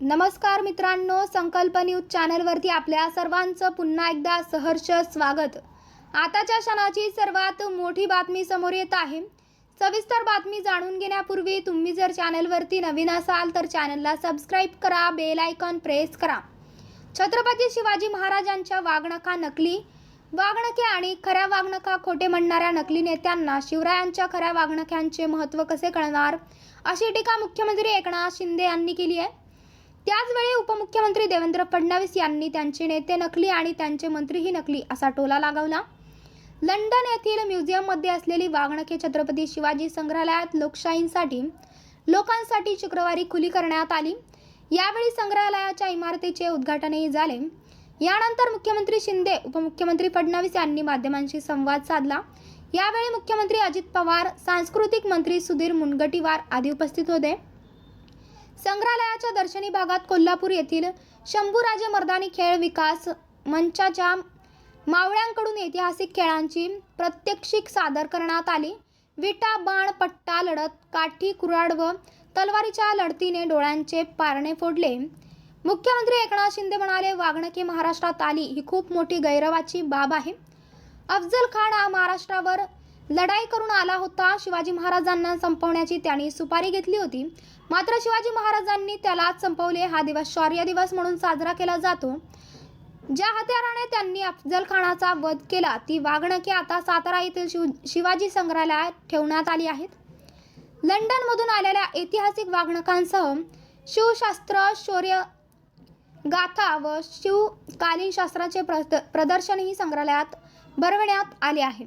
नमस्कार मित्रांनो संकल्प न्यूज चॅनलवरती आपल्या सर्वांचं पुन्हा एकदा सहर्ष स्वागत. आताच्या क्षणाची सर्वात मोठी बातमी समोर येत आहे. सविस्तर बातमी जाणून घेण्यापूर्वी तुम्ही जर चॅनलवरती नवीन असाल तर चॅनलला सबस्क्राईब करा बेल आयकॉन प्रेस करा. छत्रपती शिवाजी महाराजांच्या वागणका नकली. वागणके आणि खऱ्या वागणका खोटे म्हणणाऱ्या नकली नेत्यांना शिवरायांच्या खऱ्या वागणक्यांचे महत्त्व कसे कळणार? अशी टीका मुख्यमंत्री एकनाथ शिंदे यांनी केली आहे. त्याचवेळी उपमुख्यमंत्री देवेंद्र फडणवीस यांनी त्यांचे नेते नकली आणि त्यांचे मंत्रीही नकली असा टोला लागवला. लंडन येथील म्युझियममध्ये असलेली वागणके छत्रपती शिवाजी संग्रहालयात लोकशाहींसाठी लोकांसाठी शुक्रवारी खुली करण्यात आली. यावेळी संग्रहालयाच्या इमारतीचे उद्घाटनही झाले. यानंतर मुख्यमंत्री शिंदे उपमुख्यमंत्री फडणवीस यांनी माध्यमांशी संवाद साधला. यावेळी मुख्यमंत्री अजित पवार सांस्कृतिक मंत्री सुधीर मुनगटीवार आदी उपस्थित होते. संग्रहालयाच्या दर्शनी भागात कोल्हापूर येथील शंभूराजे मर्दानी खेळ विकास मंचाच्या मावळ्यांकडून ऐतिहासिक खेळांची प्रत्यक्षिक सादर करण्यात आली. विटा बाण पट्टा लढत काठी कुऱ्हाड व तलवारीच्या लढतीने डोळ्यांचे पारणे फोडले. मुख्यमंत्री एकनाथ शिंदे म्हणाले वागणकी महाराष्ट्रात आली ही खूप मोठी गैरवाची बाब आहे. अफजल खान हा महाराष्ट्रावर लढाई करून आला होता. शिवाजी महाराजांना संपवण्याची त्यांनी सुपारी घेतली होती. मात्र शिवाजी महाराजांनी त्याला संपवले. हा दिवस शौर्य दिवस म्हणून साजरा केला जातो. ज्या हत्याराने त्यांनी अफजल खानाचा वध केला ती वागणके आता सातारा येथील शिव शिवाजी संग्रहालयात ठेवण्यात आली आहेत. लंडनमधून आलेल्या ऐतिहासिक वागणकांसह शिवशास्त्र शौर्य गाथा व शिवकालीन शास्त्राचे प्रद प्रदर्शनही संग्रहालयात भरवण्यात आले आहे.